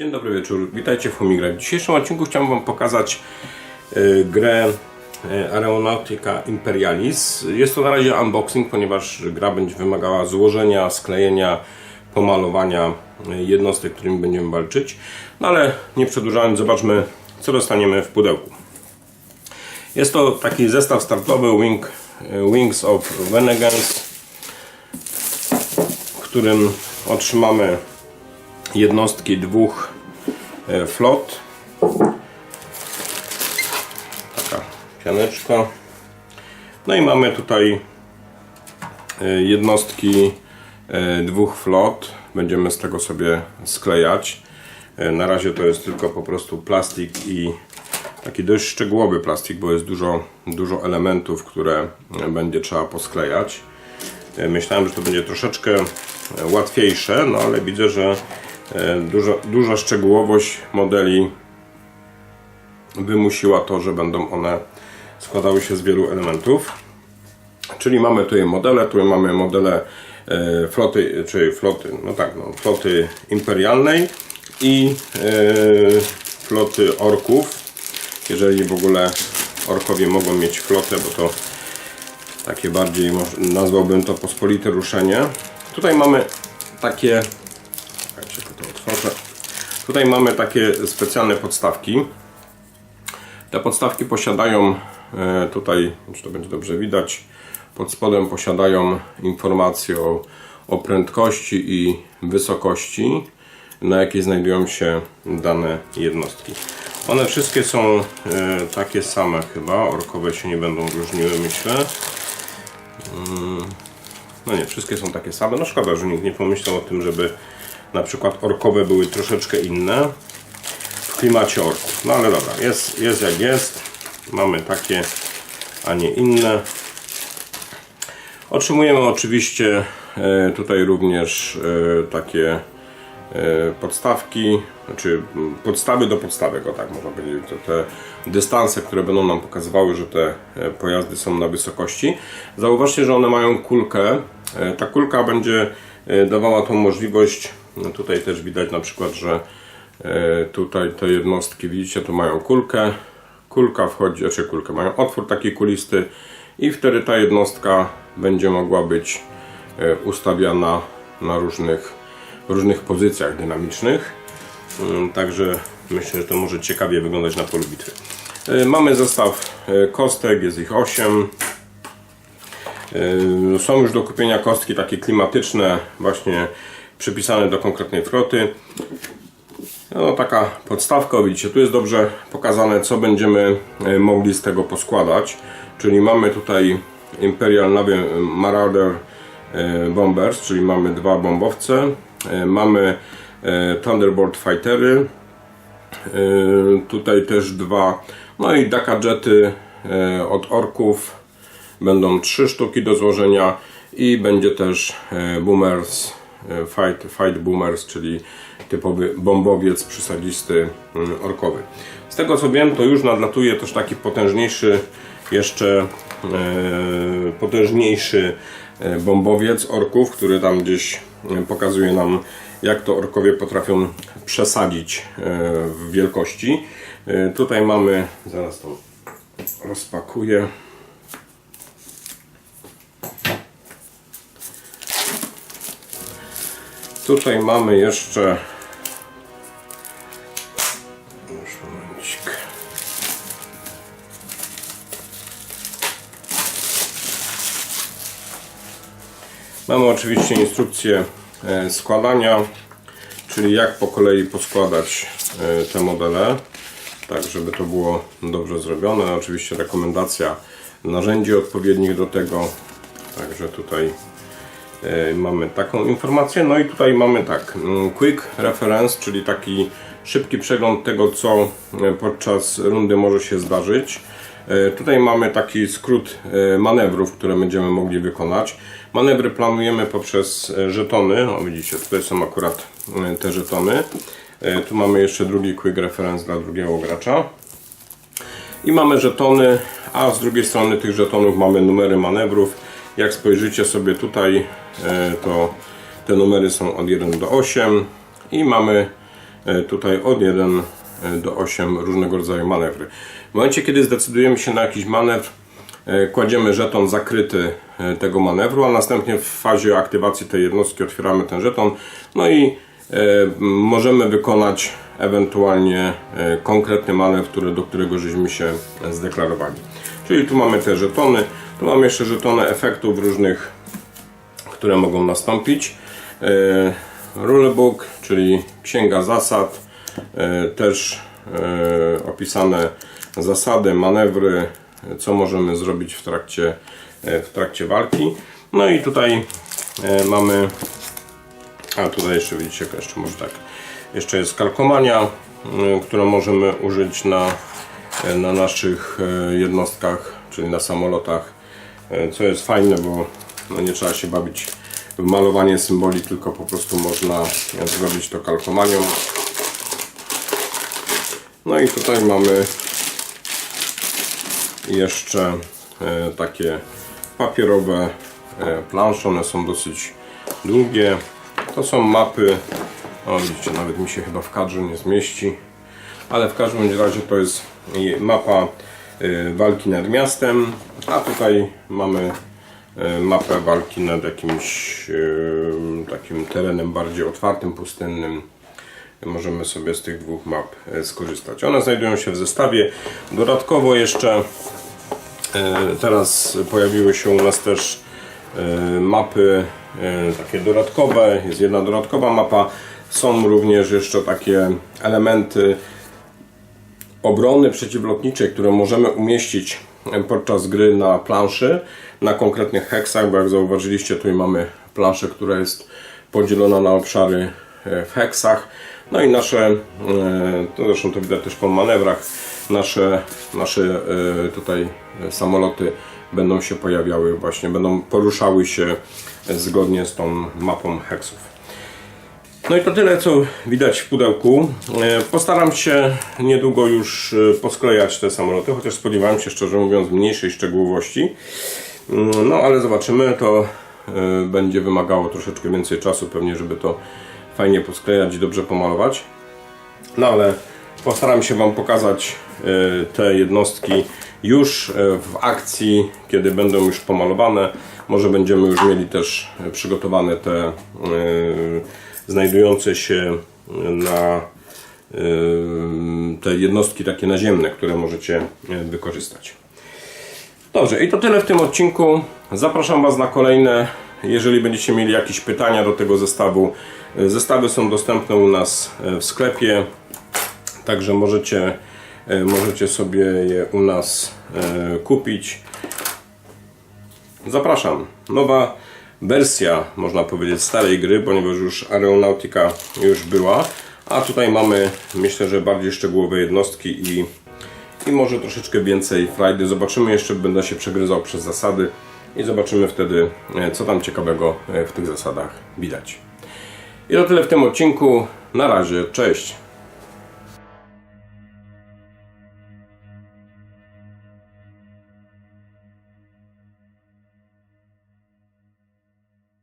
Dzień dobry wieczór, witajcie w Humigrach. W dzisiejszym odcinku chciałem Wam pokazać e, grę e, Aeronautica Imperialis. Jest to na razie unboxing, ponieważ gra będzie wymagała złożenia, sklejenia, pomalowania e, jednostek, którymi będziemy walczyć. No ale nie przedłużając, zobaczmy co dostaniemy w pudełku. Jest to taki zestaw startowy Wing, Wings of Vengeance, w którym otrzymamy jednostki dwóch e, flot. Taka pianeczka. No i mamy tutaj e, jednostki e, dwóch flot. Będziemy z tego sobie sklejać. Na razie to jest tylko po prostu plastik i taki dość szczegółowy plastik, bo jest dużo, dużo elementów, które będzie trzeba posklejać. Myślałem, że to będzie troszeczkę łatwiejsze, no ale widzę, że duża, duża szczegółowość modeli wymusiła to, że będą one składały się z wielu elementów. Czyli mamy tutaj modele, tutaj mamy modele e, floty, czy floty, no tak, no, floty imperialnej i e, floty orków. Jeżeli w ogóle orkowie mogą mieć flotę, bo to takie bardziej nazwałbym to pospolite ruszenie. Tutaj mamy takie, jak się to otworzę. Tutaj mamy takie specjalne podstawki. Te podstawki posiadają e, tutaj, czy to będzie dobrze widać, pod spodem posiadają informacje o, o prędkości i wysokości, na jakiej znajdują się dane jednostki. One wszystkie są e, takie same chyba, orkowe się nie będą różniły myślę. No nie, wszystkie są takie same. No szkoda, że nikt nie pomyślał o tym, żeby na przykład orkowe były troszeczkę inne w klimacie orków. No ale dobra, jest, jest jak jest. Mamy takie, a nie inne. Otrzymujemy oczywiście e, tutaj również e, takie e, podstawki, znaczy podstawy do podstawek, o tak można powiedzieć. To te dystanse, które będą nam pokazywały, że te pojazdy są na wysokości. Zauważcie, że one mają kulkę. Ta kulka będzie dawała tą możliwość, no tutaj też widać na przykład, że e, tutaj te jednostki, widzicie, tu mają kulkę. Kulka wchodzi, znaczy kulkę, mają otwór taki kulisty i wtedy ta jednostka będzie mogła być e, ustawiana na różnych, różnych pozycjach dynamicznych. Mm, Także myślę, że to może ciekawie wyglądać na polu bitwy. E, Mamy zestaw kostek, jest ich 8. E, Są już do kupienia kostki takie klimatyczne, właśnie przypisane do konkretnej floty. No taka podstawka, widzicie, tu jest dobrze pokazane, co będziemy e, mogli z tego poskładać. Czyli mamy tutaj Imperial Navy Marauder e, Bombers, czyli mamy dwa bombowce. E, Mamy Thunderbolt Fightery. Tutaj też dwa. No i Daka Jety od orków. Będą trzy sztuki do złożenia i będzie też Boomers Fight, fight Boomers, czyli typowy bombowiec przysadzisty mm, orkowy. Z tego co wiem, to już nadlatuje też taki potężniejszy, jeszcze e, potężniejszy e, bombowiec orków, który tam gdzieś e, pokazuje nam, jak to orkowie potrafią przesadzić e, w wielkości. E, Tutaj mamy, zaraz to rozpakuję. Tutaj mamy jeszcze. Mamy oczywiście instrukcję e, składania, czyli jak po kolei poskładać e, te modele, tak żeby to było dobrze zrobione. Oczywiście rekomendacja narzędzi odpowiednich do tego, także tutaj mamy taką informację. No i tutaj mamy tak, mm, quick reference, czyli taki szybki przegląd tego, co e, podczas rundy może się zdarzyć. E, Tutaj mamy taki skrót e, manewrów, które będziemy mogli wykonać. Manewry planujemy poprzez e, żetony. O widzicie, tutaj są akurat e, te żetony. E, Tu mamy jeszcze drugi quick reference dla drugiego gracza. I mamy żetony, a z drugiej strony tych żetonów mamy numery manewrów. Jak spojrzycie sobie tutaj, e, to te numery są od 1 do 8 i mamy e, tutaj od 1 do 8 różnego rodzaju manewry. W momencie, kiedy zdecydujemy się na jakiś manewr, e, kładziemy żeton zakryty e, tego manewru, a następnie w fazie aktywacji tej jednostki otwieramy ten żeton, no i e, możemy wykonać ewentualnie e, konkretny manewr, który, do którego żeśmy się zdeklarowali. Czyli tu mamy te żetony, tu mamy jeszcze żetony efektów różnych, które mogą nastąpić. E, Rulebook, czyli księga zasad, e, też e, opisane zasady, manewry, co możemy zrobić w trakcie, w trakcie walki. No i tutaj mamy, a tutaj jeszcze widzicie, jeszcze może tak, jeszcze jest kalkomania, którą możemy użyć na, na naszych jednostkach, czyli na samolotach, co jest fajne, bo no nie trzeba się bawić w malowanie symboli, tylko po prostu można zrobić to kalkomanią. No i tutaj mamy jeszcze e, takie papierowe e, plansze, one są dosyć długie. To są mapy, o widzicie, nawet mi się chyba w kadrze nie zmieści, ale w każdym razie to jest mapa e, walki nad miastem, a tutaj mamy mapę walki nad jakimś e, takim terenem bardziej otwartym, pustynnym możemy sobie z tych dwóch map e, skorzystać. One znajdują się w zestawie. Dodatkowo jeszcze e, teraz pojawiły się u nas też e, mapy e, takie dodatkowe. Jest jedna dodatkowa mapa. Są również jeszcze takie elementy obrony przeciwlotniczej, które możemy umieścić podczas gry na planszy, na konkretnych heksach, bo jak zauważyliście, tutaj mamy planszę, która jest podzielona na obszary e, w heksach. No i nasze, e, to zresztą to widać też po manewrach, nasze, nasze e, tutaj samoloty będą się pojawiały właśnie, będą poruszały się zgodnie z tą mapą heksów. No i to tyle, co widać w pudełku. Postaram się niedługo już posklejać te samoloty, chociaż spodziewałem się, szczerze mówiąc, mniejszej szczegółowości. No ale zobaczymy, to e, będzie wymagało troszeczkę więcej czasu pewnie, żeby to fajnie posklejać i dobrze pomalować. No ale postaram się Wam pokazać e, te jednostki już e, w akcji, kiedy będą już pomalowane. Może będziemy już mieli też przygotowane te znajdujące się na te jednostki takie naziemne, które możecie wykorzystać. Dobrze, i to tyle w tym odcinku. Zapraszam Was na kolejne. Jeżeli będziecie mieli jakieś pytania do tego zestawu, e, zestawy są dostępne u nas e, w sklepie, także możecie, e, możecie sobie je u nas kupić. Zapraszam. Nowa wersja, można powiedzieć, starej gry, ponieważ już Aeronautica już była. A tutaj mamy, myślę, że bardziej szczegółowe jednostki i, i może troszeczkę więcej frajdy. Zobaczymy jeszcze, będę się przegryzał przez zasady i zobaczymy wtedy, e, co tam ciekawego e, w tych zasadach widać. I to tyle w tym odcinku. Na razie, cześć!